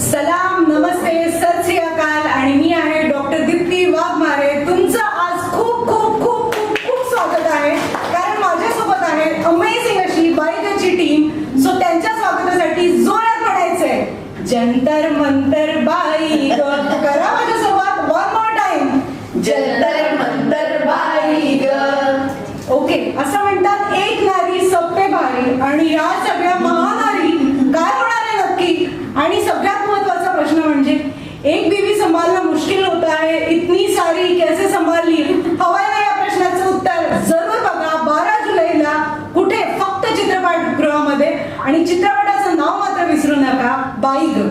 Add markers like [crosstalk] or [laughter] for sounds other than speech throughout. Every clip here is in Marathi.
सलाम नमस्ते सत श्री अकाल. आणि मी आहे डॉक्टर दीप्ती वाघमारे. तुमचं आज खूप खूप खूप खूप खूप स्वागत आहे. कारण माझ्यासोबत आहे अमेझिंग अशी बायकाची टीम सो त्यांच्या स्वागतासाठी जोरात म्हणायचंय जंतर मंतर बाई ग करा माझ्यासोबत वन मोर टाइम जंतर मंतर बाई ओके असं म्हणतात एक नारी सप्पे भारी. आणि या सगळ्या महानारी काय होणार आहे नक्की आणि सगळ्यात महत्त्वाचा प्रश्न म्हणजे एक बीवी संभालना मुश्किल होता है सारी कैसे संभाळली? हवंय ना या प्रश्नाचं उत्तर जरूर बघा. बारा जुलैला कुठे? फक्त चित्रपटगृहामध्ये आणि चित्रपटाचं नाव मात्र विसरू नका. बाई ग.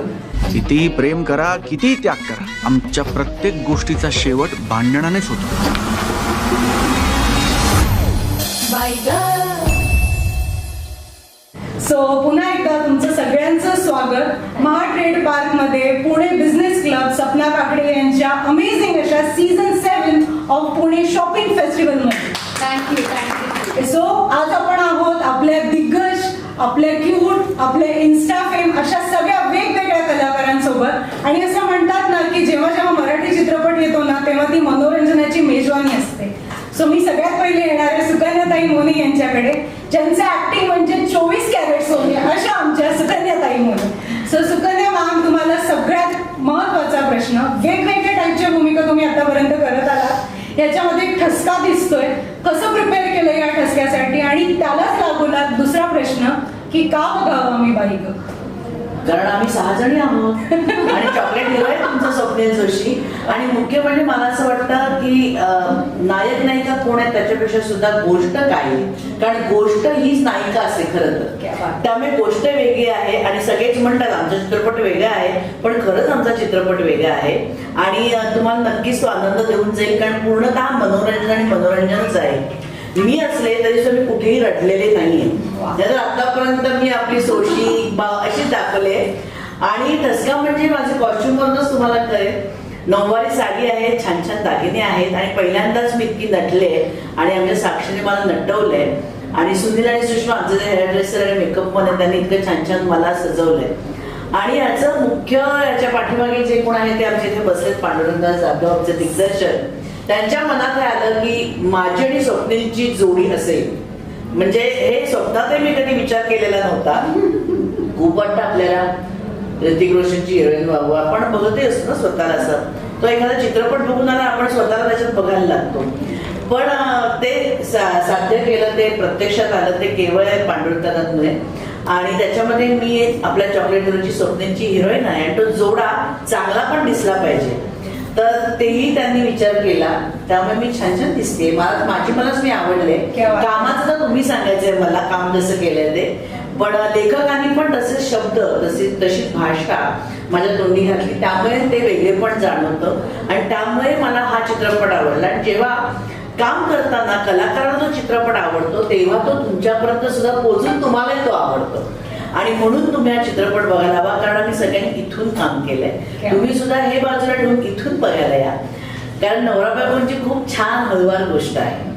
कितीही प्रेम करा कितीही त्याग करा. आमच्या प्रत्येक गोष्टीचा शेवट भांडणानेच होतो. बाई ग. सो पुन्हा एकदा तुमचं सगळ्यांचं स्वागत. महा ट्रेड पार्कमध्ये पुणे बिझनेस क्लब सपना काकडे यांच्या अमेझिंग अशा season seven of Pune shopping फेस्टिवलमध्ये. Thank you thank you so आज आपण आहोत आपल्या दिग्गज आपल्या क्यूट आपल्या इन्स्टा फेम अशा सगळ्या वेगवेगळ्या कलाकारांसोबत. आणि असं म्हणतात ना की जेव्हा जेव्हा मराठी चित्रपट येतो ना तेव्हा ती मनोरंजनाची मेजवानी असते. सो मी सगळ्यात पहिले येणार आहे सुकन्याताई मोनी यांच्याकडे. ज्यांचं ऍक्टिंग म्हणजे चोवीस कॅरेट सोने अशा आमच्या सुकन्याताई म्हणून. सो सुकन्या मॅम तुम्हाला सगळ्यात महत्त्वाचा प्रश्न वेगवेगळ्या टाईपच्या भूमिका तुम्ही आतापर्यंत करत आलात. याच्यामध्ये ठसका दिसतोय. कसं प्रिपेअर केलं या ठसक्यासाठी? आणि त्यालाच लागूला दुसरा प्रश्न की का बघावं आम्ही बाईक कारण आम्ही सहा जणी आहोत. आणि चॉकलेट आहे तुमचं स्वप्नील जोशी. आणि मुख्य म्हणजे मला असं वाटतं की नायक नायिका कोण आहे त्याच्यापेक्षा सुद्धा गोष्ट काय. कारण गोष्ट हीच नायिका असते खरं तर. त्यामुळे गोष्ट वेगळी आहे आणि सगळेच म्हणतात आमचा चित्रपट वेगळा आहे. पण खरंच आमचा चित्रपट वेगळा आहे. आणि तुम्हाला नक्कीच तो आनंद देऊन जाईल कारण पूर्णतः मनोरंजन आणि मनोरंजनच आहे. मी असले तरी सुद्धा मी कुठेही रडलेले नाहीये. वा. आतापर्यंत मी आपली सोशी बा अशीच दाखवले. आणि ठसका म्हणजे माझे कॉस्ट्युम वरूनच तुम्हाला कळेल. नऊवारी साडी आहे छान छान दागिने आहेत आणि पहिल्यांदाच मी इतकी नटले आणि आमच्या साक्षीने मला नटवलंय आणि सुनील आणि सुषमा आमचं जे हेअर ड्रेसर आणि मेकअपमध्ये त्यांनी इतकं छान छान मला सजवलंय आणि याचं मुख्य याच्या पाठीमागे जे कोण आहे ते आमच्या इथे बसलेत पांडुरंग जाधव आमचे दिग्दर्शक त्यांच्या मनात हे आलं की माझी आणि स्वप्नीलची जोडी असेल. म्हणजे हे स्वप्नातही मी कधी विचार केलेला नव्हता. खूप वाटतं आपल्याला ऋतिक रोशनची हिरोईन व्हावं. आपण बघतही असतो ना स्वतःला असं. तो एखादा चित्रपट बघून आला आपण स्वतःला त्याच्यात बघायला लागतो. पण ते साध्य केलं ते प्रत्यक्षात आलं ते केवळ पांडुरंगामुळे आणि त्याच्यामध्ये मी आपल्या चॉकलेट स्वप्नांची हिरोईन आहे. आणि तो जोडा चांगला पण दिसला पाहिजे. तर तेही त्यांनी विचार केला. त्यामुळे मी छान छान दिसते. मला माझी मलाच मी आवडले. कामाचं तर तुम्ही सांगायचंय मला काम जसं केलंय ते. पण लेखकांनी पण तसे शब्द तशी तशी भाषा माझ्या तोंडी घातली. त्यामुळे ते वेगळे पण जाणवतं. आणि त्यामुळे मला हा चित्रपट आवडला. आणि जेव्हा काम करताना कलाकारांना जो चित्रपट आवडतो तेव्हा तो तुमच्यापर्यंत सुद्धा पोहोचून तुम्हालाही तो आवडतो. आणि म्हणून तुम्ही हा चित्रपट बघायला हवा कारण आम्ही सगळ्यांनी इथून काम केलंय? तुम्ही सुद्धा हे बाजूला ठेवून इथून बघायला या. कारण नवरा बायकोंची खूप छान हळूवार गोष्ट आहे.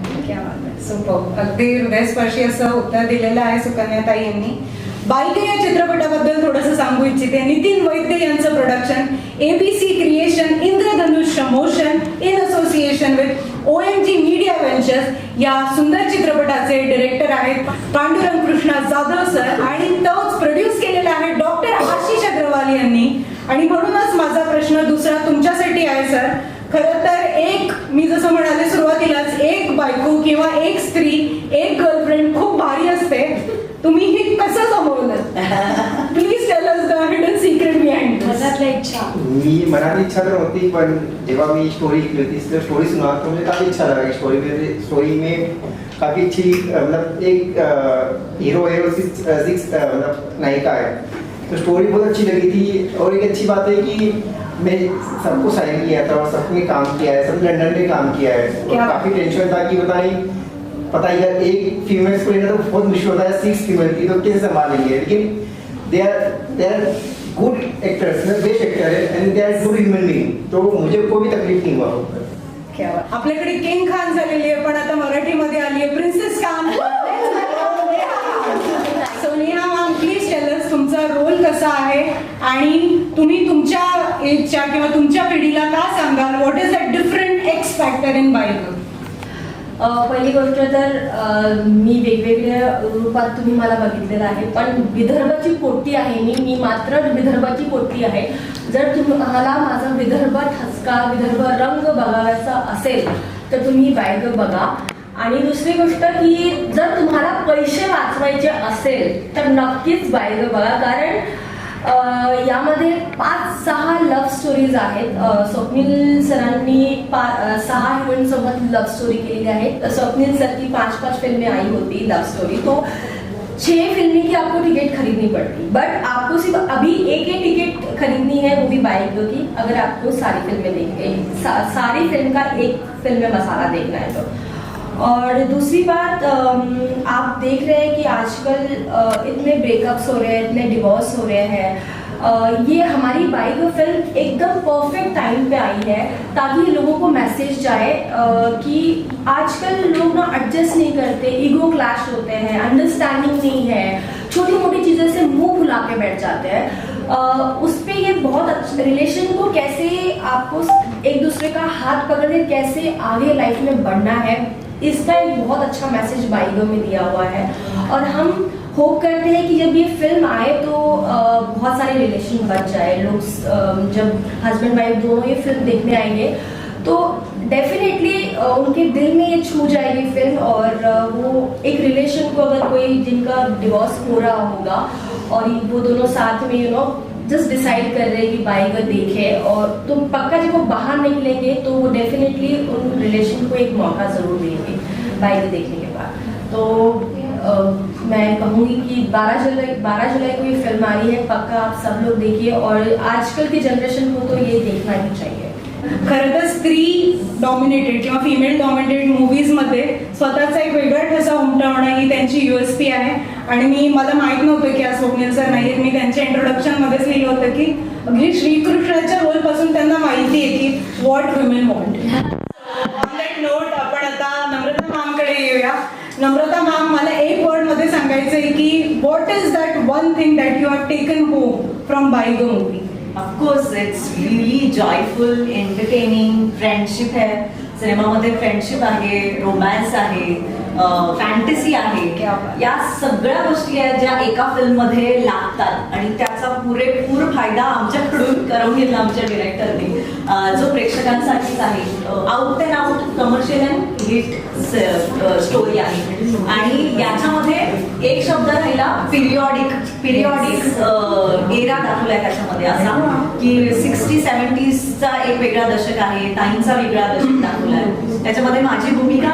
अगदी हृदयस्पर्शी असं उत्तर दिलेलं आहे सुकन्याताई यांनी. बाईक या चित्रपटाबद्दल थोडंसं सांगू इच्छिते. नितीन वैद्य यांचं production ABC creation Indradhanushya motion in association with O M G media ventures या सुंदर चित्रपटाचे डिरेक्टर आहेत पांडुरंग कृष्णा जाधव सर आणि तोच प्रोड्यूस केलेला आहे डॉक्टर आशिष अग्रवाल यांनी. आणि म्हणूनच माझा प्रश्न दुसरा तुमच्यासाठी आहे सर खर तर एक मी जसं म्हणाले सुरुवातीलाच एक बायको किंवा एक स्त्री एक गर्लफ्रेंड खूप भारी असते. तुम्ही हे कसं जमवलं please tell us the hidden इच्छा. मी मनात इच्छा तर होती पण जेव्हा मी स्टोरी इसलिए स्टोरी सुना तो मुझे काफ़ी अच्छा लगा स्टोरी में स्टोरी में काफ़ी अच्छी मतलब एक हीरो है सिक्स सिक्स मतलब नायिका है तो स्टोरी बहुत अच्छी लगी थी और एक अच्छी बात है कि मैं सबको साइन किया था और सबने काम किया है सब लंदन में काम किया है। और काफ़ी टेंशन था कि पता नहीं पता ही है, एक फीमेल्स को लेना तो बहुत मुश्किल होता है सिक्स फीमेल की तो कैसे संभालेंगे लेकिन they are they are good actors best actor है and they are good human being तो मुझे कोई भी तकलीफ नहीं हुआ। आपल्याकडे किंग खान झालेली आहे पण आता मराठीमध्ये आली आहे princess Khan. So Neha ma'am please tell तुमचा रोल कसा आहे? आणि तुम्ही तुमच्या एजच्या किंवा तुमच्या पिढीला का सांगाल? What is a different X factor in बायगर पहिली गोष्ट तर मी वेगवेगळ्या रूपात तुम्ही मला बघितलेलं आहे. पण विदर्भाची पोटी आहे मी मी मात्र विदर्भाची पोटी आहे. जर तुम्हाला माझा विदर्भ ठसका विदर्भ रंग बघायचा असेल तर तुम्ही बॅग बघा. आणि दुसरी गोष्ट की जर तुम्हाला पैसे वाचवायचे असेल तर नक्कीच बायग बघा. कारण यामध्ये पाच सहा लव्ह स्टोरीज आहेत. स्वप्नील सरांनी पा सहा हिरोईन सोबत लव्ह स्टोरी केलेली आहे स्वप्नील सर की पाच पाच फिल्में आई होती लव स्टोरी तो छह फिल्में की आपको टिकट खरीदनी पड़ती. बट आपको सिर्फ अभी एक ही टिकट खरीदनी है वो भी बाइक की. अगर आपको सारी फिल्में देख सा, सारी फिल्म का एक फिल्म में मसाला देखना है तो. और दूसरी बात आप देख रहे हैं कि आजकल इतने ब्रेकअप्स हो रहे हैं, इतने डिवोर्स हो रहे हैं। ये हमारी बाइक फ़िल्म एकदम परफेक्ट टाइम पे आई है, ताकि लोगों को मैसेज जाए कि आजकल लोग ना एडजस्ट नहीं करते ईगो क्लैश होते हैं अंडरस्टैंडिंग नहीं है छोटी मोटी चीज़ों से मुँह फुला के बैठ जाते हैं। उस पर ये बहुत अच्छा रिलेशन को कैसे आपको एक दूसरे का हाथ पकड़ के कैसे आगे लाइफ में बढ़ना है इसका एक बहुत अच्छा मैसेज बाइगो में दिया हुआ है। और हम होप करते हैं कि जब ये फ़िल्म आए तो बहुत सारे रिलेशन बच जाए। लोग जब हस्बैंड वाइफ दोनों ये फ़िल्म देखने आएँगे तो डेफिनेटली उनके दिल में ये छू जाएगी फ़िल्म और वो एक रिलेशन को अगर कोई जिनका डिवोर्स हो रहा होगा और वो दोनों साथ में यू नो जस्ट डिसाइड कर रहे हैं कि बाइगर देखे और तो पक्का जब वो बाहर निकलेंगे तो वो डेफिनेटली उन रिलेशन को एक मौका ज़रूर देंगे बाइगर देखने के बाद। तो Uh, मैं कहूँगी कि 12 जुलाई 12 जुलाई को ये फ़िल्म आ रही है पक्का आप सब लोग देखिए और आजकल की जनरेशन को तो ये देखना ही चाहिए। खरं तर स्त्री डॉमिनेटेड किंवा फिमेल डॉमिनेटेड मूवीजमध्ये स्वतःचा एक वेगळा ठसा उमटवणं ही त्यांची युएसपी आहे. आणि मी मला माहीत नव्हतं की आज स्वप्नील सर नाही मी त्यांच्या इंट्रोडक्शन मध्येच लिहिलं होतं की अगदी श्रीकृष्णाच्या रोलपासून त्यांना माहिती आहे की what women want on that note आपण आता नम्रता मामकडे येऊया. नम्रता माम मला एक वर्डमध्ये सांगायचं आहे की what is that one thing that you have taken home from by the movie Of course, it's really joyful, entertaining, friendship है सिनेमामध्ये फ्रेंडशिप आहे रोमॅन्स आहे फॅन्टसी आहे. या सगळ्या गोष्टी आहेत ज्या एका फिल्ममध्ये लागतात. आणि त्याचा पुरेपूर फायदा आमच्याकडून करून घेतला आमच्या डिरेक्टरने जो प्रेक्षकांसाठीच आहे. Out and out commercial and hit story आहे. आणि याच्यामध्ये एक शब्द राहिला पिरियॉडिक पिरियॉडिक एरा दाखवलाय त्याच्यामध्ये असा. की सिक्स्टी सेव्हन्टीजचा एक वेगळा दशक आहे. टाईमचा वेगळा दशक दाखवलाय. त्याच्यामध्ये माझी भूमिका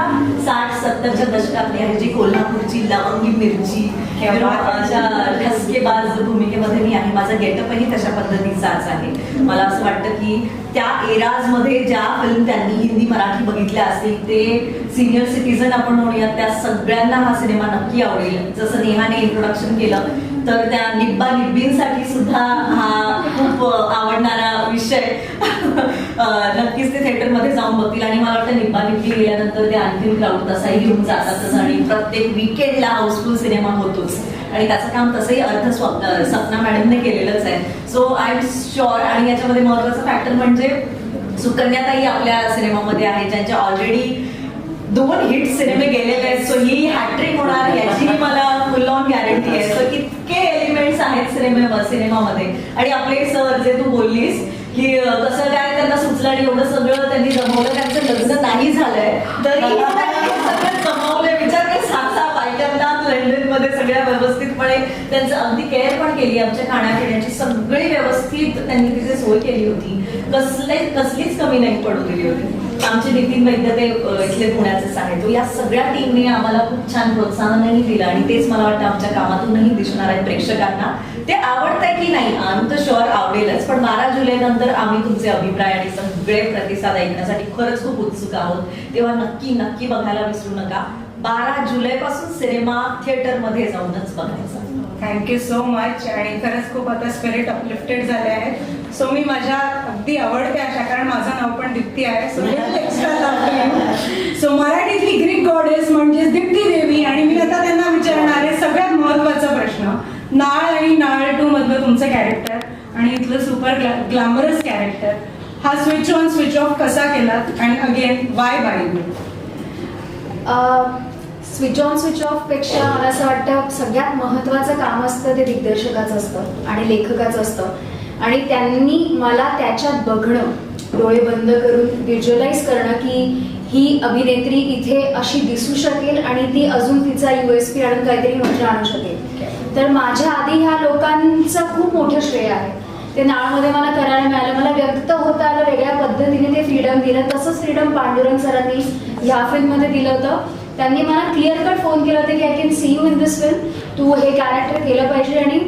सत्तरच्या दशकातली आहे जी कोल्हापूरची लवंगी मिरची. अशा ठसकेबाज भूमिकेमध्ये मी आहे. माझा गेटअपही तशा पद्धतीचाच आहे. मला असं वाटतं की त्या एराजमध्ये ज्या फिल्म त्यांनी हिंदी मराठी बघितल्या असतील ते सिनियर सिटीजन आपण म्हणूयात त्या सगळ्यांना हा सिनेमा नक्की आवडेल. जसं नेहाने इंट्रोडक्शन केलं तर त्या निब्बा निब्बींसाठी सुद्धा हा खूप आवडणारा विषय. नक्कीच ते थिएटरमध्ये जाऊन बघतील. आणि मला वाटतं निब्बा निब्बी गेल्यानंतर ते अंतिम क्राऊड तसाही घेऊन जातातच आणि प्रत्येक विकेंडला हाऊसफुल सिनेमा होतोच. आणि त्याचं काम तसंही अर्थ स्वप्न सपना मॅडमने केलेलंच आहे. सो आय एम शुअर आणि याच्यामध्ये महत्वाचं फॅक्टर म्हणजे सुकन्याताई आपल्या सिनेमामध्ये आहे ज्यांच्या ऑलरेडी दोन हिट सिनेमे गेलेले आहेत. सो ही हॅट्रिक होणार याची मला फुल ऑन गॅरंटी आहे. सो की आहेत सिनेमे सिनेमामध्ये. आणि आपले सर जे तू बोललीस की कसं काय त्यांना सुचलं आणि एवढं सगळं त्यांनी जमवलं त्यांचं लग्न नाही झालंय तरी [laughs] मध्ये सगळ्या व्यवस्थितपणे त्यांचं अगदी केअर पण केली आमच्या खाण्यापिण्याची सगळी व्यवस्थित त्यांनी तिथे सोय केली होती. कसले कसलीच कमी नाही पडू दिली होती. आमचे नितीन वैद्य ते इथले पुण्याचेच आहेत या सगळ्या टीमने आम्हाला खूप छान प्रोत्साहनही दिलं आणि तेच मला वाटतं आमच्या कामातूनही दिसणार आहे प्रेक्षकांना. ते आवडतंय की नाही आम्ही तर शुअर आवडेलच पण बारा जुलै नंतर आम्ही तुमचे अभिप्राय आणि सगळे प्रतिसाद ऐकण्यासाठी खरंच खूप उत्सुक आहोत. तेव्हा नक्की नक्की बघायला विसरू नका. बारा जुलै पासून सिनेमा थिएटरमध्ये जाऊनच बघायचा. थँक्यू सो मच आणि खरंच खूप आता स्पिरिट अपलिफ्टेड झाले आहे सो मी माझ्या अगदी आवडते अशा कारण माझं नाव पण दीप्ती आहे. सो एक्स्ट्रा सो मराठीतली ग्रीक गॉडेस म्हणजे दीप्ती देवी आणि मी आता त्यांना विचारणार आहे सगळ्यात महत्त्वाचा प्रश्न. नाळ आणि नाळ टू मधलं तुमचं कॅरेक्टर आणि इथलं सुपर ग्लॅमरस कॅरेक्टर हा स्विच ऑन स्विच ऑफ कसा केलात? आणि again why by switch on switch ऑफपेक्षा मला असं वाटतं सगळ्यात महत्वाचं काम असतं ते दिग्दर्शकाचं असतं आणि लेखकाचं असतं. आणि त्यांनी मला त्याच्यात बघणं डोळे बंद करून व्हिज्युअलाइज करणं की ही अभिनेत्री इथे अशी दिसू शकेल आणि ती अजून तिचा यू एस पी आणून काहीतरी मजा आणू शकेल. तर माझ्या आधी ह्या लोकांचं खूप मोठं श्रेय आहे. ते नाळमध्ये मला करायला मिळालं. मला व्यक्त होता आलं वेगळ्या पद्धतीने ते फ्रीडम दिलं. तसंच फ्रीडम पांडुरंग सरांनी ह्या फिल्ममध्ये दिलं होतं. त्यांनी मला क्लिअर कट फोन केला होता की I can see you in this film तू हे कॅरेक्टर केलं पाहिजे आणि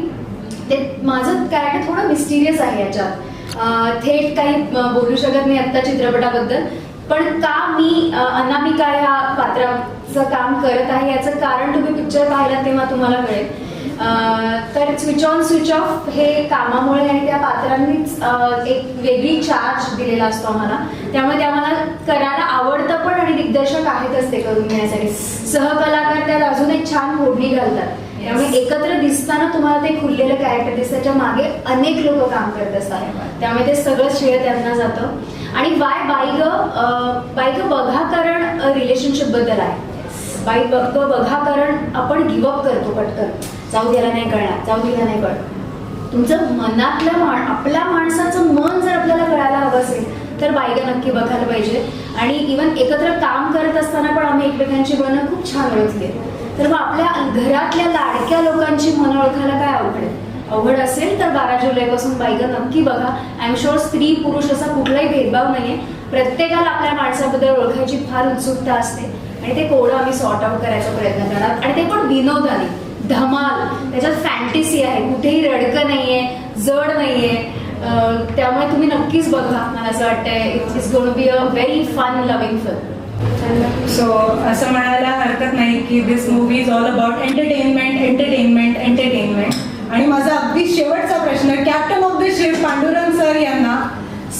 ते माझं कॅरेक्टर थोडं मिस्टिरियस आहे याच्यात. थेट काही बोलू शकत नाही आत्ता चित्रपटाबद्दल. पण का मी अनामिका ह्या पात्राचं काम करत आहे याचं कारण तुम्ही पिक्चर पाहिला तेव्हा तुम्हाला कळेल. तर स्विच ऑन स्विच ऑफ हे कामामुळे आणि त्या पात्रांनीच एक वेगळी चार्ज दिलेला असतो आम्हाला. त्यामुळे ते आम्हाला करायला आवडतं पण आणि दिग्दर्शक आहेतच ते करून घेण्यासाठी. सहकलाकार त्यात अजून एक छान फोडणी घालतात. त्यामुळे एकत्र दिसताना तुम्हाला ते खुललेलं कॅरेक्टर दिसतं. त्याच्यामागे अनेक लोक काम करत असतात. त्यामुळे ते सगळं श्रेय त्यांना जातं. आणि वाय बाई ग बाई ग बघा कारण रिलेशनशिपबद्दल आहे. बाई बघतो बघा कारण आपण गिवअप करतो पटकन. जाऊ द्याला नाही कळणार जाऊ द्यायला नाही कळणार. तुमचं मनातलं माण आपल्या माणसाचं मन जर आपल्याला कळायला हवं असेल तर बायका नक्की बघायला पाहिजे. आणि इवन एकत्र काम करत असताना पण आम्ही एकमेकांची मनं खूप छान ओळखली तर मग आपल्या घरातल्या लाडक्या लोकांची मनं ओळखायला काय अवघड आहे? अवघड असेल तर बारा जुलैपासून बायका नक्की बघा. आय एम शुअर स्त्री पुरुष असा कुठलाही भेदभाव नाहीये. प्रत्येकाला आपल्या माणसाबद्दल ओळखायची फार उत्सुकता असते. आणि ते कोडं आम्ही सॉर्ट आउट करायचा प्रयत्न करणार. आणि ते पण विनोदाने. धमाल त्याच्यात फॅन्टेसी आहे. कुठेही रडकं नाहीये जड नाहीये. त्यामुळे तुम्ही नक्कीच बघा मला असं वाटतंय. It is gonna be a very fun loving film so असं म्हणायला हरकत नाही की this movie is all about entertainment entertainment entertainment आणि माझा अगदी शेवटचा प्रश्न captain of the ship Pandurang sir यांना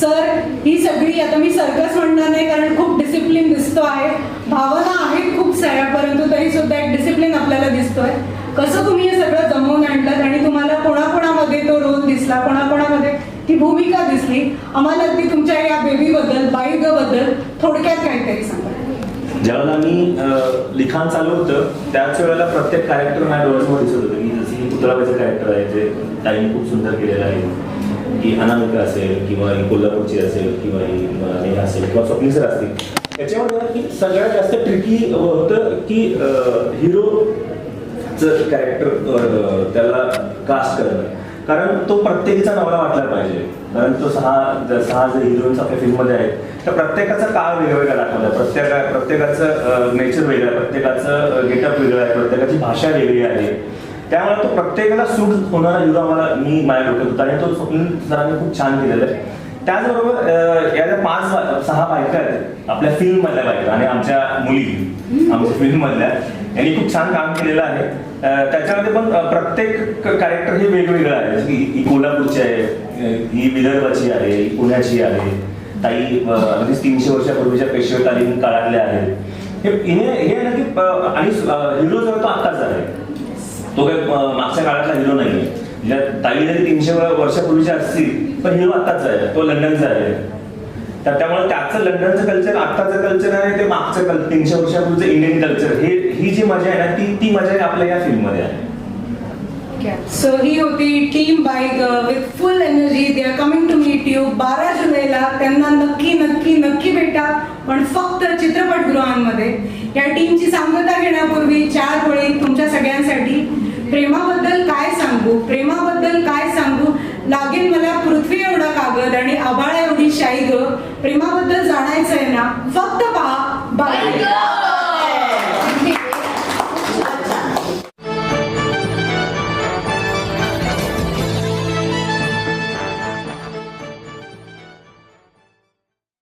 सर ही सगळी आता मी सर्कस म्हणणार नाही कारण खूप डिसिप्लिन दिसतो आहे. भावना आहेत खूप साऱ्या परंतु तरी सुद्धा एक डिसिप्लिन आपल्याला दिसतोय. कसं तुम्ही हे सगळं जमवून आणलं आणि तुम्हाला कोणाकोणामध्ये तो रोल दिसला कोणाकोणामध्ये ती भूमिका दिसली आम्हाला अगदी तुमच्या या बेबीबद्दल बाईगबद्दल थोडक्यात काहीतरी सांगा. ज्यावेळेला मी लिखाण चालू होतं त्याच वेळेला प्रत्येक कॅरेक्टर माझ्या डोळ्यासमोर दिसत होतं. की जशी पुतळाबाईचं कॅरेक्टर आहे जे ताईने खूप सुंदर केलेलं आहे. की अनामिका असेल किंवा ही कोल्हापूरची असेल किंवा ही हे असेल किंवा स्वप्नी सर असतील. त्याच्यावर की सगळ्यात जास्त ट्रिकी होतं की हिरो कॅरेक्टर त्याला कास्ट करणं. कारण तो प्रत्येकीचा नवरा वाटला पाहिजे. कारण तो सहा सहा जे हिरोईन्स आपल्या फिल्ममध्ये आहेत तर प्रत्येकाचा काळ वेगवेगळा दाखवला आहे प्रत्येका प्रत्येकाचं नेचर वेगळं आहे. प्रत्येकाचं गेटअप वेगळं आहे. प्रत्येकाची भाषा वेगळी आहे. त्यामुळे तो प्रत्येकाला सूट होणारा युवा आम्हाला मी माझ्या डोक्यात होता. आणि तो स्वप्नील सरांनी खूप छान केलेला आहे. त्याचबरोबर या ज्या पाच सहा बायका आहेत आपल्या फिल्म मधल्या बायका आणि आमच्या मुली आमच्या फिल्म मधल्या यांनी खूप छान काम केलेलं आहे. त्याच्यामध्ये पण प्रत्येक कॅरेक्टर हे वेगवेगळं आहे. जसं की ही कोल्हापूरची आहे ही विदर्भाची आहे ही पुण्याची आहे ताई अगदीच तीनशे वर्षापूर्वीच्या पेशवेकालीन काळातल्या आहेत हे हे हे ना की आणि हिरो जो आहे तो आत्ताच आहे तो काही मागच्या काळातला हिरो नाही ताई जरी तीनशे वर्षापूर्वीच्या असतील पण हिरो आत्ताच आहे तो लंडनचा आहे. तर त्यामुळे त्याचं लंडनचं कल्चर आत्ताचं कल्चर आहे ते मागचं तीनशे वर्षापूर्वीचं इंडियन कल्चर हे ही जी मजा आहे ना ती ती मजा आहे आपल्या या फिल्ममध्ये आहे. सो ही होती team bike with full energy they are coming to meet you बारा जुलैला त्यांना नक्की नक्की नक्की भेटा. पण फक्त चित्रपटगृहांमध्ये या टीमची सांगता घेण्यापूर्वी चार गोळी तुमच्या सगळ्यांसाठी. प्रेमाबद्दल काय सांगू? प्रेमाबद्दल काय सांगू? लागेल मला पृथ्वी एवढा कागद आणि आबाळा एवढी शाई ग. प्रेमाबद्दल जाणायचं आहे ना? फक्त पहा. बाय